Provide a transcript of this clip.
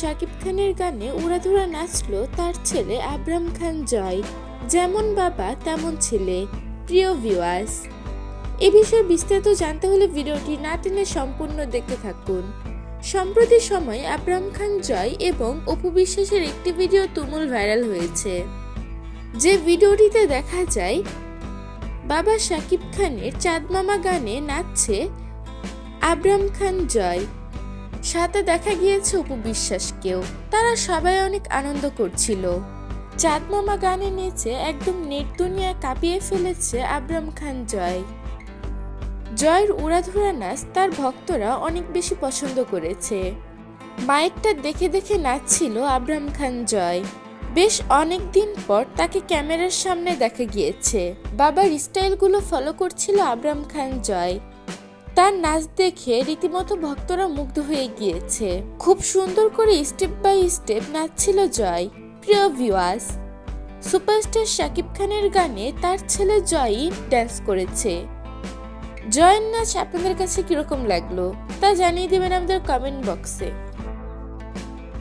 শাকিব খানের গানে উড়াধুরা নাচলো তার ছেলে আবরাম খান জয়। যেমন বাবা, তেমন ছেলে। প্রিয় ভিউয়ার্স এ বিষয়ে বিস্তারিত জানতে হলে ভিডিওটি না টেনে সম্পূর্ণ দেখতে থাকুন। সম্প্রতি সময় আবরাম খান জয় এবং অপু বিশ্বাসের একটি ভিডিও তুমুল ভাইরাল হয়েছে। যে ভিডিওটিতে দেখা যায়, বাবা শাকিব খানের চাঁদ মামা গানে নাচছে আবরাম খান জয়। সাথে দেখা গিয়েছে অপু তারা সবাই অনেক আনন্দ করছিল। চাঁদ মামা গানে নেচে একদম নেট দুনিয়া কাঁপিয়ে ফেলেছে আবরাম খান জয়। জয়ের উড়াধুরা নাচ তার ভক্তরা অনেক বেশি পছন্দ করেছে। মাইকটা দেখে দেখে নাচছিল আবরাম খান জয়। বেশ অনেক দিন পর তাকে ক্যামেরার সামনে দেখা গিয়েছে। বাবার স্টাইলগুলো ফলো করছিল আবরাম খান জয়। তার নাচ দেখে রীতিমতো ভক্তরা মুগ্ধ হয়ে গিয়েছে। খুব সুন্দর করে স্টেপ বাই স্টেপ নাচছিল জয়। প্রিয় ভিওয়াস সুপারস্টার শাকিব খানের গানে তার ছেলে জয়ই ড্যান্স করেছে। জয়ের নাচ আপনাদের কাছে কীরকম লাগল তা জানিয়ে দেবেন আমাদের কমেন্ট বক্সে